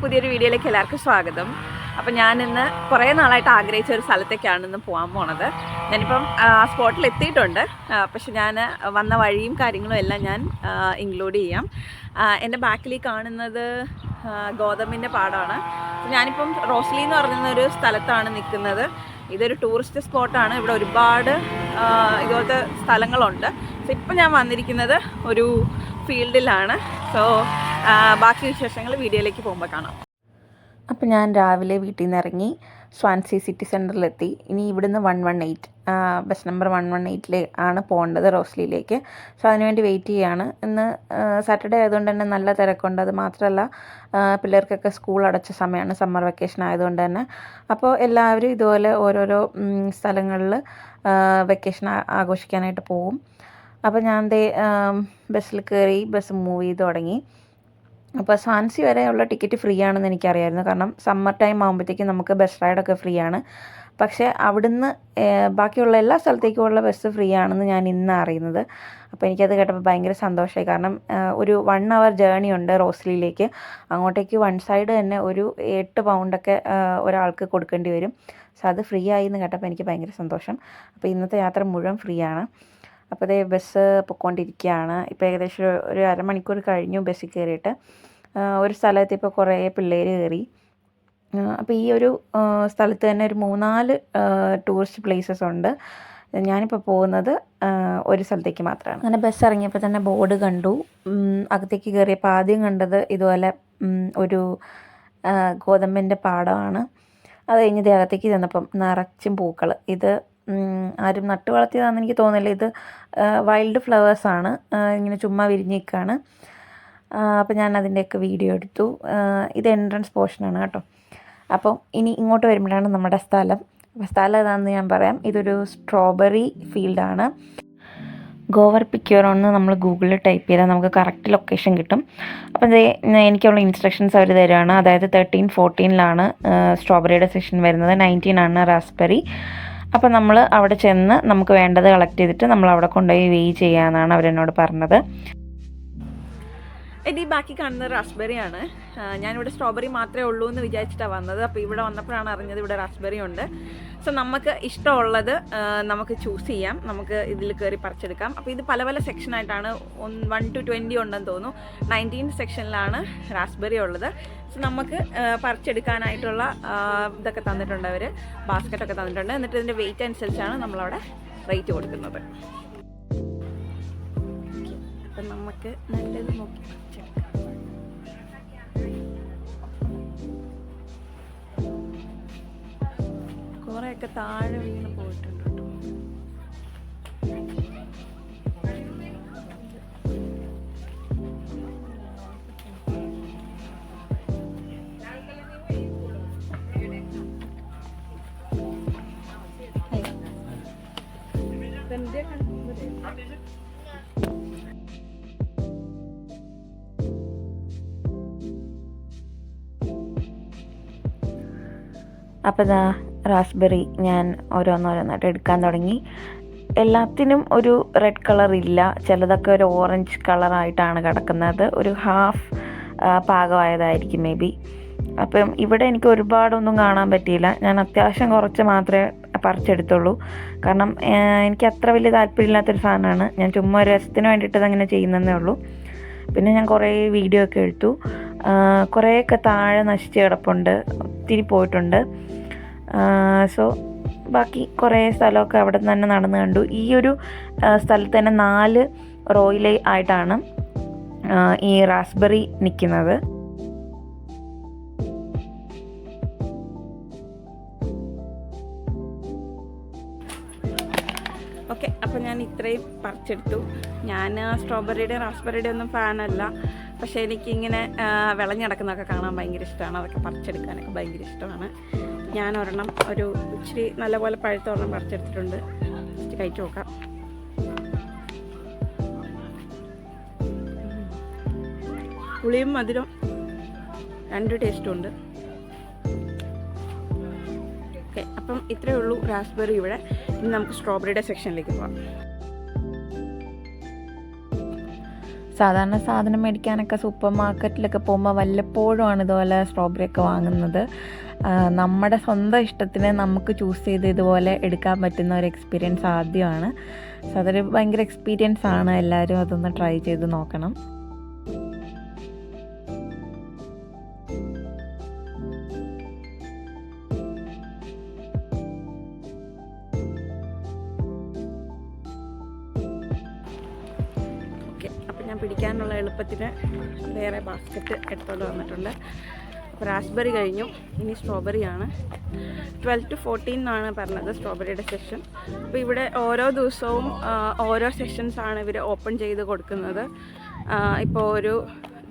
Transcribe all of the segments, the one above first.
പുതിയൊരു വീഡിയോയിലേക്ക് എല്ലാവർക്കും സ്വാഗതം. അപ്പം ഞാൻ ഇന്ന് കുറേ നാളായിട്ട് ആഗ്രഹിച്ച ഒരു സ്ഥലത്തേക്കാണ് ഇന്ന് പോകാൻ പോണത്. ഞാനിപ്പം ആ സ്പോട്ടിൽ എത്തിയിട്ടുണ്ട്. പക്ഷെ ഞാൻ വന്ന വഴിയും കാര്യങ്ങളും എല്ലാം ഞാൻ ഇൻക്ലൂഡ് ചെയ്യാം. എന്റെ ബാക്കിൽ കാണുന്നത് ഗോതമ്പിന്റെ പാടമാണ് ഞാനിപ്പം റോസ്ലി എന്ന് പറയുന്ന ഒരു സ്ഥലത്താണ് നിൽക്കുന്നത്. ഇതൊരു ടൂറിസ്റ്റ് സ്പോട്ടാണ് ഇവിടെ ഒരുപാട് ഇതുപോലത്തെ സ്ഥലങ്ങളുണ്ട്. ഇപ്പം ഞാൻ വന്നിരിക്കുന്നത് ഒരു ഫീൽഡിലാണ്. സോ ബാക്കി വിശേഷങ്ങൾ വീഡിയോയിലേക്ക് പോകുമ്പോൾ കാണാം. അപ്പോൾ ഞാൻ രാവിലെ വീട്ടിൽ നിന്ന് ഇറങ്ങി സ്വാൻസി സിറ്റി സെന്ററിലെത്തി ഇനി ഇവിടുന്ന് one one eight bus number one one എയ്റ്റിൽ ആണ് പോകേണ്ടത് റോസ്ലിയിലേക്ക്. സോ അതിനുവേണ്ടി വെയിറ്റ് ചെയ്യുകയാണ് ഇന്ന് സാറ്റർഡേ ആയതുകൊണ്ട് തന്നെ നല്ല തിരക്കുണ്ട്. അത് മാത്രമല്ല പിള്ളേർക്കൊക്കെ സ്കൂൾ അടച്ച സമയമാണ്. സമ്മർ വെക്കേഷൻ ആയതുകൊണ്ട് തന്നെ. അപ്പോൾ എല്ലാവരും ഇതുപോലെ ഓരോരോ സ്ഥലങ്ങളിൽ വെക്കേഷൻ ആഘോഷിക്കാനായിട്ട് പോവും അപ്പോൾ ഞാൻ ദേ ബസ്സിൽ കയറി ബസ് മൂവ് ചെയ്ത് തുടങ്ങി. അപ്പോൾ സാൻസി വരെ ഉള്ള ടിക്കറ്റ് ഫ്രീ ആണെന്ന് എനിക്കറിയായിരുന്നു. കാരണം സമ്മർ ടൈം ആകുമ്പോഴത്തേക്കും നമുക്ക് ബസ് റൈഡൊക്കെ ഫ്രീ ആണ് പക്ഷേ അവിടുന്ന് ബാക്കിയുള്ള എല്ലാ സ്ഥലത്തേക്കുമുള്ള ബസ് ഫ്രീ ആണെന്ന് ഞാൻ ഇന്ന് അറിയുന്നത്. അപ്പോൾ എനിക്കത് കേട്ടപ്പോൾ ഭയങ്കര സന്തോഷമായി കാരണം ഒരു വൺ അവർ ജേണി ഉണ്ട് റോസ്ലിയിലേക്ക്. അങ്ങോട്ടേക്ക് വൺ സൈഡ് തന്നെ ഒരു എട്ട് പൗണ്ടൊക്കെ ഒരാൾക്ക് കൊടുക്കേണ്ടി വരും. സോ അത് ഫ്രീ ആയി എന്ന് കേട്ടപ്പോൾ എനിക്ക് ഭയങ്കര സന്തോഷം. അപ്പോൾ ഇന്നത്തെ യാത്ര മുഴുവൻ ഫ്രീ ആണ് അപ്പോൾ അതേ ബസ് പൊയ്ക്കൊണ്ടിരിക്കുകയാണ് ഇപ്പോൾ ഏകദേശം ഒരു- അരമണിക്കൂർ കഴിഞ്ഞു ബസ്സിൽ കയറിയിട്ട് ഒരു സ്ഥലത്ത് ഇപ്പോൾ കുറേ. പിള്ളേർ കയറി അപ്പോൾ ഈ ഒരു സ്ഥലത്ത് തന്നെ ഒരു മൂന്നാൽ ടൂറിസ്റ്റ് പ്ലേസസ് ഉണ്ട്. ഞാനിപ്പോൾ പോകുന്നത് ഒരു സ്ഥലത്തേക്ക് മാത്രമാണ് അങ്ങനെ ബസ് ഇറങ്ങിയപ്പോൾ തന്നെ ബോർഡ് കണ്ടു. അകത്തേക്ക് കയറിയപ്പോൾ ആദ്യം കണ്ടത് ഇതുപോലെ ഒരു ഗോതമ്പിന്റെ പാടമാണ്. അത് കഴിഞ്ഞ് ദേഹത്തേക്ക് ചെന്നപ്പം നിറച്ചും പൂക്കൾ ഇത് ആരും നട്ടു വളർത്തിയതാണെന്ന് എനിക്ക് തോന്നുന്നില്ല. ഇത് വൈൽഡ് ഫ്ലവേഴ്സാണ് ഇങ്ങനെ ചുമ്മാ വിരിഞ്ഞിരിക്കുകയാണ് അപ്പോൾ ഞാൻ അതിന്റെയൊക്കെ വീഡിയോ എടുത്തു. ഇത് എൻട്രൻസ് പോർഷനാണ് കേട്ടോ. അപ്പം ഇനി ഇങ്ങോട്ട് വരുമ്പോഴാണ് നമ്മുടെ സ്ഥലം. സ്ഥലം ഏതാണെന്ന് ഞാൻ പറയാം. ഇതൊരു സ്ട്രോബെറി ഫീൽഡാണ് ഗോവർ പിക്യൂർ എന്ന് നമ്മൾ ഗൂഗിളിൽ ടൈപ്പ് ചെയ്താൽ നമുക്ക് കറക്റ്റ് ലൊക്കേഷൻ കിട്ടും. അപ്പോൾ ദേ എനിക്കുള്ള ഇൻസ്ട്രക്ഷൻസ് അവർ തരുവാണ്. അതായത് തേർട്ടീൻ ഫോർട്ടീനിലാണ് സ്ട്രോബെറിയുടെ സെഷൻ വരുന്നത്. നയന്റീനാണ് റാസ്ബെറി അപ്പം നമ്മൾ അവിടെ ചെന്ന് നമുക്ക് വേണ്ടത് കളക്ട് ചെയ്തിട്ട് നമ്മൾ അവിടെ കൊണ്ടുപോയി വെയ് ചെയ്യാമെന്നാണ് അവരെന്നോട് പറഞ്ഞത്. എന്റെ ഈ ബാക്കി കാണുന്നത് റാസ്ബെറി ആണ്. ഞാനിവിടെ സ്ട്രോബെറി മാത്രമേ ഉള്ളൂ എന്ന് വിചാരിച്ചിട്ടാണ് വന്നത്. അപ്പോൾ ഇവിടെ വന്നപ്പോഴാണ് അറിഞ്ഞത് ഇവിടെ റാസ്ബെറി ഉണ്ട്. സോ നമുക്ക് ഇഷ്ടമുള്ളത് നമുക്ക് ചൂസ് ചെയ്യാം. നമുക്ക് ഇതിൽ കയറി പറിച്ചെടുക്കാം. അപ്പോൾ ഇത് പല പല സെക്ഷനായിട്ടാണ് വൺ ടു ട്വന്റി ഉണ്ടെന്ന് തോന്നുന്നു. നയന്റീൻ സെക്ഷനിലാണ് റാസ്ബെറി ഉള്ളത്. സോ നമുക്ക് പറിച്ചെടുക്കാനായിട്ടുള്ള ഇതൊക്കെ തന്നിട്ടുണ്ട് അവർ ബാസ്ക്കറ്റൊക്കെ തന്നിട്ടുണ്ട്. എന്നിട്ട് ഇതിന്റെ വെയിറ്റ് അനുസരിച്ചാണ് നമ്മളവിടെ റേറ്റ് കൊടുക്കുന്നത്. അപ്പം നമുക്ക് നല്ലത് നോക്കി കുറേയൊക്കെ താഴെ വീണ് പോയിട്ടുണ്ട് കേട്ടോ. അപ്പോൾ ഇതാ റാസ്ബെറി ഞാൻ ഓരോന്നോരോന്നായിട്ട് എടുക്കാൻ തുടങ്ങി. എല്ലാത്തിനും ഒരു റെഡ് കളർ ഇല്ല. ചിലതൊക്കെ ഒരു ഓറഞ്ച് കളറായിട്ടാണ് കിടക്കുന്നത്. ഒരു ഹാഫ് പാകമായതായിരിക്കും മേ ബി അപ്പം ഇവിടെ എനിക്ക് ഒരുപാടൊന്നും കാണാൻ പറ്റിയില്ല. ഞാൻ അത്യാവശ്യം കുറച്ച് മാത്രമേ പറിച്ചെടുത്തുള്ളൂ. കാരണം എനിക്ക് അത്ര വലിയ താല്പര്യമില്ലാത്തൊരു സാധനമാണ്. ഞാൻ ചുമ്മാ ഒരു രസത്തിന് വേണ്ടിയിട്ട് അതങ്ങനെ ചെയ്യുന്നതേ ഉള്ളൂ. പിന്നെ ഞാൻ കുറേ വീഡിയോ ഒക്കെ എടുത്തു. കുറേയൊക്കെ താഴെ നശിച്ച് കിടപ്പുണ്ട്. ഒത്തിരി പോയിട്ടുണ്ട്. സോ ബാക്കി കുറേ സ്ഥലമൊക്കെ അവിടെ തന്നെ നടന്നു കണ്ടു. ഈ ഒരു സ്ഥലത്ത് തന്നെ നാല് റോയിലെ ആയിട്ടാണ് ഈ റാസ്ബെറി നിൽക്കുന്നത് ഓക്കെ അപ്പോൾ ഞാൻ ഇത്രയും പറിച്ചെടുത്തു. ഞാൻ സ്ട്രോബെറിയുടെ റാസ്ബെറിയുടെ ഒന്നും ഫാനല്ല. പക്ഷേ എനിക്കിങ്ങനെ വിളഞ്ഞിടക്കുന്നതൊക്കെ കാണാൻ ഭയങ്കര ഇഷ്ടമാണ്. അതൊക്കെ പറിച്ചെടുക്കാനൊക്കെ ഭയങ്കര ഇഷ്ടമാണ്. ഞാൻ ഒരെണ്ണം ഒരു ഇച്ചിരി നല്ലപോലെ പഴുത്ത ഒരെണ്ണം പറിച്ചെടുത്തിട്ടുണ്ട്. ഇച്ചിരി കഴിച്ചു നോക്കാം. പുളിയും മധുരം രണ്ട് ടേസ്റ്റും ഉണ്ട്. ഓക്കെ അപ്പം ഇത്രയേ ഉള്ളൂ റാസ്ബെറി ഇവിടെ. ഇനി നമുക്ക് സ്ട്രോബെറിയുടെ സെക്ഷനിലേക്ക് പോകാം സാധാരണ സാധനം മേടിക്കാനൊക്കെ സൂപ്പർ മാർക്കറ്റിലൊക്കെ പോകുമ്പോൾ വല്ലപ്പോഴുമാണ് ഇതുപോലെ സ്ട്രോബെറി ഒക്കെ വാങ്ങുന്നത്. നമ്മുടെ സ്വന്തം ഇഷ്ടത്തിന് നമുക്ക് ചൂസ് ചെയ്ത് ഇതുപോലെ എടുക്കാൻ പറ്റുന്ന ഒരു എക്സ്പീരിയൻസ് ആദ്യമാണ്. സോ അതൊരു ഭയങ്കര എക്സ്പീരിയൻസ് ആണ്. എല്ലാവരും അതൊന്ന് ട്രൈ ചെയ്ത് നോക്കണം. ഞാൻ പിടിക്കാനുള്ള എളുപ്പത്തിന് വേറെ ബാസ്ക്കറ്റ് എടുത്തോണ്ട് വന്നിട്ടുണ്ട്. റാസ്ബെറി കഴിഞ്ഞു. ഇനി സ്ട്രോബെറി ആണ് ട്വൽവ് ടു ഫോർട്ടീൻ എന്നാണ് പറഞ്ഞത് സ്ട്രോബെറിയുടെ സെഷൻ. അപ്പോൾ ഇവിടെ ഓരോ ദിവസവും ഓരോ സെഷൻസ് ആണ് ഇവർ ഓപ്പൺ ചെയ്ത് കൊടുക്കുന്നത്. ഇപ്പോൾ ഒരു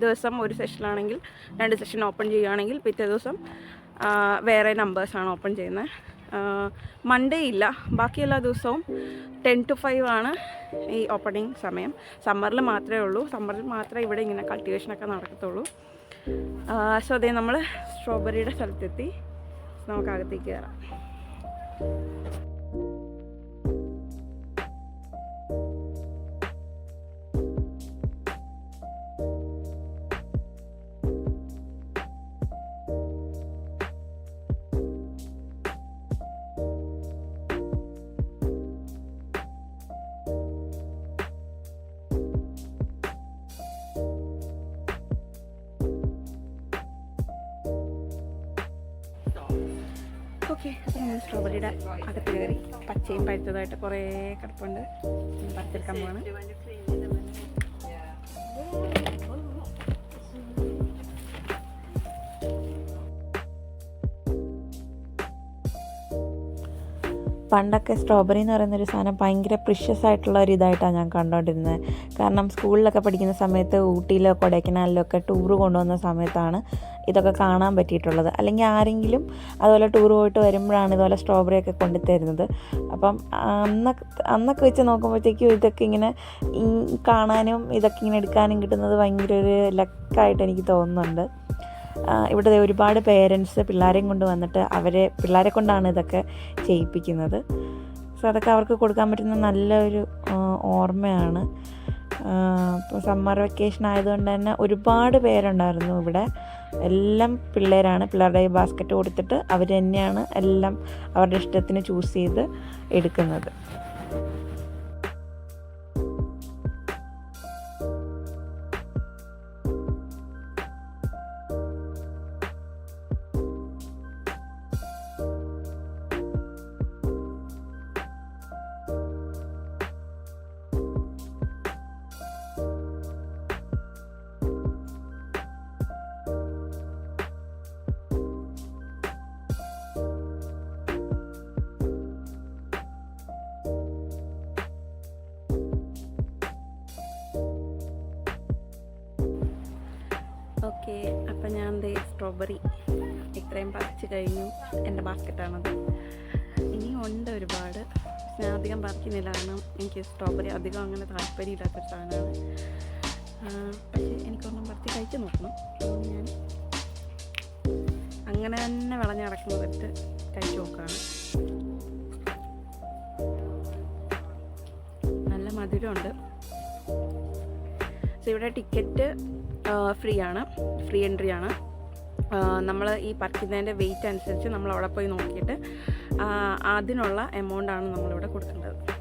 ദിവസം ഒരു സെഷനാണെങ്കിൽ രണ്ട് സെഷൻ ഓപ്പൺ ചെയ്യുകയാണെങ്കിൽ പിറ്റേ ദിവസം വേറെ നമ്പേഴ്സാണ് ഓപ്പൺ ചെയ്യുന്നത്. മൺഡേ ഇല്ല. ബാക്കി എല്ലാ ദിവസവും ടെൻ ടു ഫൈവ് ആണ് ഈ ഓപ്പണിങ് സമയം. സമ്മറിൽ മാത്രമേ ഉള്ളൂ. സമ്മറിൽ മാത്രമേ ഇവിടെ ഇങ്ങനെ കൾട്ടിവേഷനൊക്കെ നടക്കത്തുള്ളൂ. സോ അതേ നമ്മൾ സ്ട്രോബെറിയുടെ സ്ഥലത്തെത്തി. നമുക്ക് അകത്തേക്ക് കയറാം ഓക്കെ അപ്പോൾ നമ്മൾ സ്ട്രോബെറിയുടെ അകത്ത് കയറി പച്ചയും പഴുത്തതായിട്ട് കുറേ കിടപ്പുണ്ട്. പറിച്ചെടുക്കാൻ പോവാണ്. പണ്ടൊക്കെ സ്ട്രോബെറി എന്ന് പറയുന്ന ഒരു സാധനം ഭയങ്കര പ്രിഷ്യസ് ആയിട്ടുള്ള ഒരു ഇതായിട്ടാണ് ഞാൻ കണ്ടുകൊണ്ടിരുന്നത് കാരണം സ്കൂളിലൊക്കെ പഠിക്കുന്ന സമയത്ത് ഊട്ടിയിലോ കൊടൈക്കനാലിലോ ഒക്കെ ടൂറ് കൊണ്ടുവന്ന സമയത്താണ് ഇതൊക്കെ കാണാൻ പറ്റിയിട്ടുള്ളത്. അല്ലെങ്കിൽ ആരെങ്കിലും അതുപോലെ ടൂർ പോയിട്ട് വരുമ്പോഴാണ് ഇതുപോലെ സ്ട്രോബെറി ഒക്കെ കൊണ്ടുതരുന്നത് അപ്പം അന്നൊക്കെ അന്നൊക്കെ വെച്ച് നോക്കുമ്പോഴത്തേക്കും ഇതൊക്കെ ഇങ്ങനെ കാണാനും ഇതൊക്കെ ഇങ്ങനെ എടുക്കാനും കിട്ടുന്നത് ഭയങ്കര ഒരു ലക്കായിട്ട് എനിക്ക് തോന്നുന്നുണ്ട്. ഇവിടെ ഒരുപാട് പേരൻസ് പിള്ളേരെയും കൊണ്ട് വന്നിട്ട് അവരെ പിള്ളേരെ കൊണ്ടാണ് ഇതൊക്കെ ചെയ്യിപ്പിക്കുന്നത്. സോ അതൊക്കെ അവർക്ക് കൊടുക്കാൻ പറ്റുന്ന നല്ലൊരു ഓർമ്മയാണ്. ഇപ്പോൾ സമ്മർ വെക്കേഷൻ ആയതുകൊണ്ട് തന്നെ ഒരുപാട് പേരുണ്ടായിരുന്നു ഇവിടെ. എല്ലാം പിള്ളേരാണ് പിള്ളേരുടെ ഈ ബാസ്ക്കറ്റ് കൊടുത്തിട്ട് അവർ തന്നെയാണ് എല്ലാം അവരുടെ ഇഷ്ടത്തിന് ചൂസ് ചെയ്ത് എടുക്കുന്നത്. സ്ട്രോബെറി ഇത്രയും പറിച്ച് കഴിഞ്ഞു. എന്റെ ബാസ്ക്കറ്റാണത് ഇനിയും ഉണ്ട് ഒരുപാട്. ഞാൻ അധികം പറിക്കുന്നില്ല കാരണം എനിക്ക് സ്ട്രോബെറി അധികം അങ്ങനെ താല്പര്യമില്ലാത്തൊരു സാധനമാണ്. പക്ഷേ എനിക്കൊന്നും പറിച്ച് കഴിച്ച് നോക്കണം. ഞാൻ അങ്ങനെ തന്നെ വിളഞ്ഞ് കിടക്കുന്നതിട്ട് കഴിച്ച് നോക്കുകയാണ്. നല്ല മധുരമുണ്ട്. ഇവിടെ ടിക്കറ്റ് ഫ്രീ ആണ്. ഫ്രീ എൻട്രി ആണ്. നമ്മൾ ഈ പറിക്കുന്നതിന്റെ വെയിറ്റ് അനുസരിച്ച് നമ്മൾ അവിടെ പോയി നോക്കിയിട്ട് അതിനുള്ള എമൗണ്ട് ആണ് നമ്മളിവിടെ കൊടുക്കേണ്ടത്.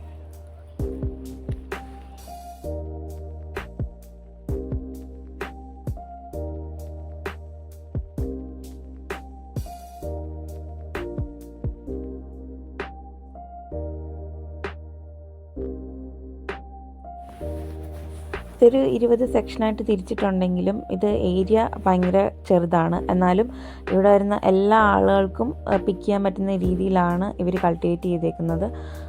ഇതൊരു ഇരുപത് സെക്ഷനായിട്ട് തിരിച്ചിട്ടുണ്ടെങ്കിലും ഇത് ഏരിയ ഭയങ്കര ചെറുതാണ്. എന്നാലും ഇവിടെ വരുന്ന എല്ലാ ആളുകൾക്കും പിക്ക് ചെയ്യാൻ പറ്റുന്ന രീതിയിലാണ് ഇവർ കൾട്ടിവേറ്റ് ചെയ്തേക്കുന്നത്.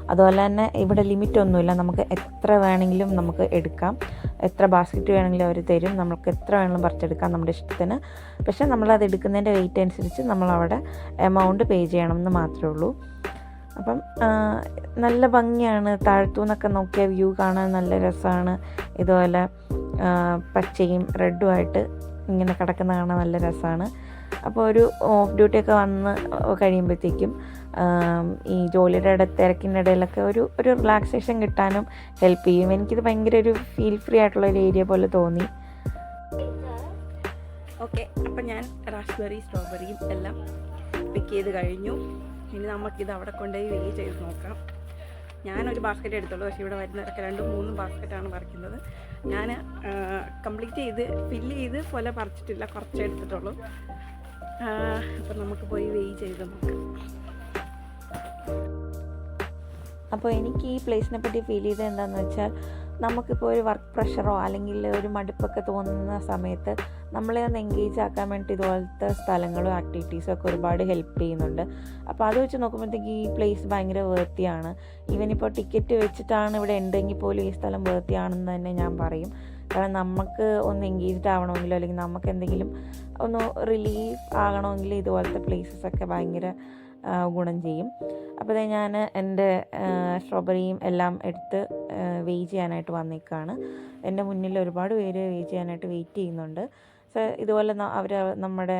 അതുപോലെ തന്നെ ഇവിടെ ലിമിറ്റ് ഒന്നുമില്ല. നമുക്ക് എത്ര വേണമെങ്കിലും നമുക്ക് എടുക്കാം. എത്ര ബാസ്ക്കറ്റ് വേണമെങ്കിലും അവർ തരും. നമുക്ക് എത്ര വേണമെങ്കിലും പറിച്ചെടുക്കാം നമ്മുടെ ഇഷ്ടത്തിന്. പക്ഷേ നമ്മളത് എടുക്കുന്നതിന്റെ വെയിറ്റ് അനുസരിച്ച് നമ്മളവിടെ എമൗണ്ട് പേ ചെയ്യണമെന്ന് മാത്രമേ ഉള്ളൂ. അപ്പം നല്ല ഭംഗിയാണ്. താഴ്ത്തു നിന്നൊക്കെ വ്യൂ കാണാൻ നല്ല രസമാണ് ഇതുപോലെ പച്ചയും റെഡുമായിട്ട് ഇങ്ങനെ കിടക്കുന്ന കാണാൻ നല്ല രസമാണ് അപ്പോൾ ഒരു ഓഫ് ഡ്യൂട്ടിയൊക്കെ വന്ന് കഴിയുമ്പോഴത്തേക്കും ഈ ജോലിയുടെ ഇട തിരക്കിന്റെ ഇടയിലൊക്കെ ഒരു ഒരു റിലാക്സേഷൻ കിട്ടാനും ഹെൽപ്പ് ചെയ്യും. എനിക്കിത് ഭയങ്കര ഒരു ഫീൽ ഫ്രീ ആയിട്ടുള്ള ഒരു ഏരിയ പോലെ തോന്നി. ഓക്കെ അപ്പം ഞാൻ റാസ്ബെറി സ്ട്രോബെറിയും എല്ലാം പിക്ക് ചെയ്ത് കഴിഞ്ഞു. ഇനി നമുക്കിത് അവിടെ കൊണ്ടുപോയി വെയ് ചെയ്ത് നോക്കാം. ഞാനൊരു ബാസ്ക്കറ്റ് എടുത്തുള്ളൂ പക്ഷേ ഇവിടെ വരുന്നവരൊക്കെ രണ്ടും മൂന്നും ബാസ്ക്കറ്റാണ് പറിക്കുന്നത്. ഞാൻ കംപ്ലീറ്റ് ചെയ്ത് ഫില്ല് ചെയ്ത് പോലെ പറിച്ചിട്ടില്ല കുറച്ചേ എടുത്തിട്ടുള്ളൂ. അപ്പം നമുക്ക് പോയി വെയ് ചെയ്ത് നോക്കാം. അപ്പോൾ എനിക്ക് ഈ പ്ലേസിനെ പറ്റി ഫീൽ ചെയ്തത് എന്താണെന്ന് വെച്ചാൽ നമുക്കിപ്പോൾ ഒരു വർക്ക് പ്രഷറോ അല്ലെങ്കിൽ ഒരു മടുപ്പൊക്കെ തോന്നുന്ന സമയത്ത് നമ്മളെ ഒന്ന് എൻഗേജ് ആക്കാൻ വേണ്ടി ഇതുപോലത്തെ സ്ഥലങ്ങളും ആക്ടിവിറ്റീസും ഒക്കെ ഒരുപാട് ഹെൽപ്പ് ചെയ്യുന്നുണ്ട്. അപ്പോൾ അത് വെച്ച് നോക്കുമ്പോഴത്തേക്ക് ഈ പ്ലേസ് ഭയങ്കര വേർത്തിയാണ് ഈവൻ ഇപ്പോൾ ടിക്കറ്റ് വെച്ചിട്ടാണ് ഇവിടെ ഉണ്ടെങ്കിൽ പോലും ഈ സ്ഥലം വേർത്തിയാണെന്ന് തന്നെ ഞാൻ പറയും. കാരണം നമുക്ക് ഒന്ന് എൻഗേജ്ഡ് ആവണമെങ്കിലോ അല്ലെങ്കിൽ നമുക്ക് എന്തെങ്കിലും ഒന്ന് റിലീഫ് ആകണമെങ്കിൽ ഇതുപോലത്തെ പ്ലേസസ് ഒക്കെ ഭയങ്കര ഗുണം ചെയ്യും. അപ്പോൾ ഞാൻ എന്റെ സ്ട്രോബെറിയും എല്ലാം എടുത്ത് വെയിറ്റ് ചെയ്യാനായിട്ട് വന്നേക്കാണ്. എന്റെ മുന്നിൽ ഒരുപാട് പേര് വെയിറ്റ് ചെയ്യാനായിട്ട് വെയിറ്റ് ചെയ്യുന്നുണ്ട്. സോ ഇതുപോലെ അവർ നമ്മുടെ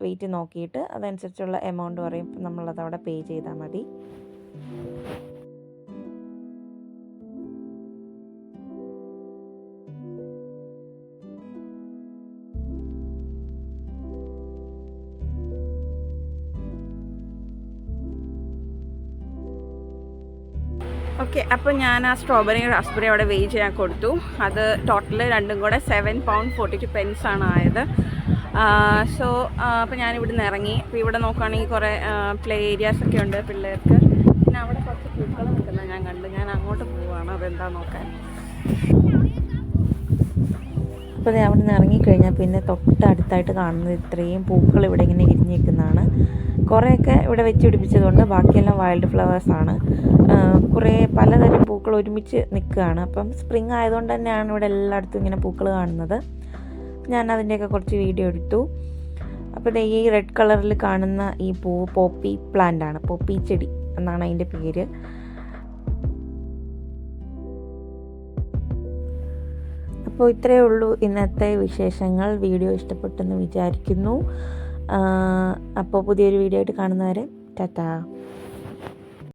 വെയിറ്റ് നോക്കിയിട്ട് അതനുസരിച്ചുള്ള എമൗണ്ട് പറയും. നമ്മളത് അവിടെ പേ ചെയ്താൽ മതി. ഓക്കെ അപ്പോൾ ഞാൻ ആ സ്ട്രോബെറി റാസ്ബെറി അവിടെ വെയ് ചെയ്യാൻ കൊടുത്തു. അത് ടോട്ടൽ രണ്ടും കൂടെ seven pound forty two pence ആണ് ആയത്. സോ അപ്പോൾ ഞാൻ ഇവിടുന്ന് ഇറങ്ങി. അപ്പോൾ ഇവിടെ നോക്കുകയാണെങ്കിൽ കുറേ പ്ലേ ഏരിയാസ് ഒക്കെ ഉണ്ട് പിള്ളേർക്ക്. പിന്നെ അവിടെ കുറച്ച് പൂക്കൾ നിൽക്കുന്നത് ഞാൻ കണ്ടു. ഞാൻ അങ്ങോട്ട് പോവുകയാണ് അതെന്താ നോക്കാൻ? അപ്പോൾ അവിടെ നിന്ന് ഇറങ്ങിക്കഴിഞ്ഞാൽ പിന്നെ തൊട്ടടുത്തായിട്ട് കാണുന്നത് ഇത്രയും പൂക്കൾ ഇവിടെ ഇങ്ങനെ വിരിഞ്ഞ് നിൽക്കുന്നതാണ് കുറേയൊക്കെ ഇവിടെ വെച്ച് പിടിപ്പിച്ചതുകൊണ്ട് ബാക്കിയെല്ലാം വൈൽഡ് ഫ്ലവേഴ്സാണ് കുറേ പലതരം പൂക്കൾ ഒരുമിച്ച് നിൽക്കുകയാണ്. അപ്പം സ്പ്രിങ് ആയതുകൊണ്ട് തന്നെയാണ് ഇവിടെ എല്ലായിടത്തും ഇങ്ങനെ പൂക്കൾ കാണുന്നത്. ഞാൻ അതിന്റെയൊക്കെ കുറച്ച് വീഡിയോ എടുത്തു. അപ്പോൾ ഈ റെഡ് കളറിൽ കാണുന്ന ഈ പൂവ് പോപ്പി പ്ലാന്റ് ആണ്. പോപ്പി ചെടി എന്നാണ് അതിന്റെ പേര്. അപ്പോൾ ഇത്രയേ ഉള്ളൂ ഇന്നത്തെ വിശേഷങ്ങൾ. വീഡിയോ ഇഷ്ടപ്പെട്ടെന്ന് വിചാരിക്കുന്നു. അപ്പോൾ പുതിയൊരു വീഡിയോ ആയിട്ട് കാണുന്നവരെ ടാറ്റാ.